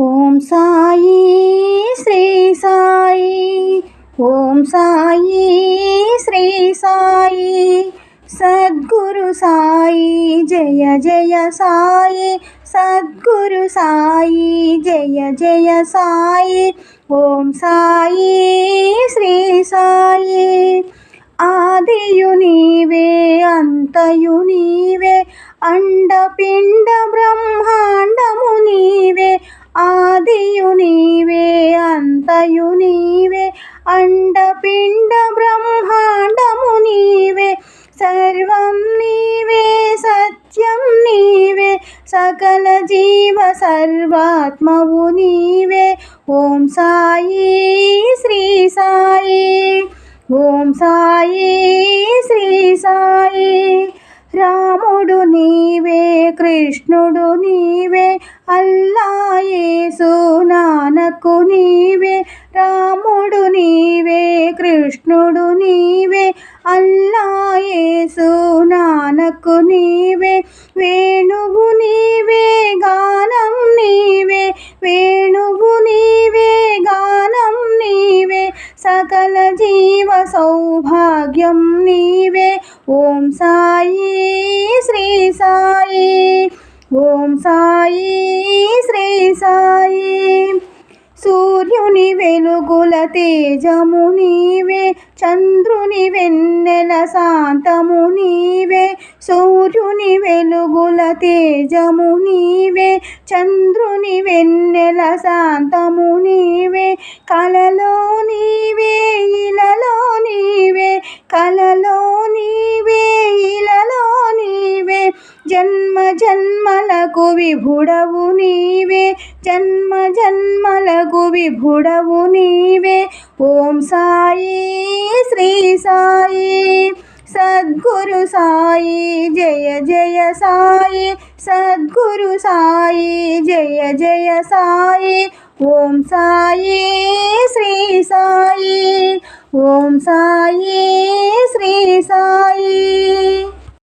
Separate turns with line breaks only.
ఓం సాయి శ్రీ సాయి. ఓం సాయి శ్రీ సాయి. సద్గురు సాయి జయ జయ సాయి. సద్గురు సాయి జయ జయ సాయి. ఓం సాయి శ్రీ సాయి. ఆదియు నీవే అంతయు నీవే అండపిండ అంతయు నీవే అండపిండ బ్రహ్మాండము నీవే సర్వం నీవే సత్యం నీవే సకల జీవ సర్వాత్మవు నీవే. ఓం సాయి శ్రీ సాయి ఓం సాయి శ్రీ సాయి. రాముడు నీవే కృష్ణుడు నాకు నీవే రాముడు నీవే కృష్ణుడు నీవే అల్లాయేసు నానకు నీవే వేణువు నీవే గానం నీవే వేణువు నీవే గానం నీవే సకల జీవ సౌభాగ్యం నీవే ఓం సాయి శ్రీ సాయి ఓం సాయి శ్రీ సాయి. వెలుగుల తేజము నీవే చంద్రుని వెన్నెల శాంతము నీవే సూర్యుని వెలుగుల తేజము నీవే చంద్రుని వెన్నెల శాంతము నీవే కలలోని విభుడవు నీవే జన్మ జన్మలకు విభుడవు నీవే ఓం సాయి శ్రీ సాయి సద్గురు సాయి జయ జయ సాయి సద్గురు సాయి జయ జయ సాయి ఓం సాయి శ్రీ సాయి ఓం సాయి శ్రీ సాయి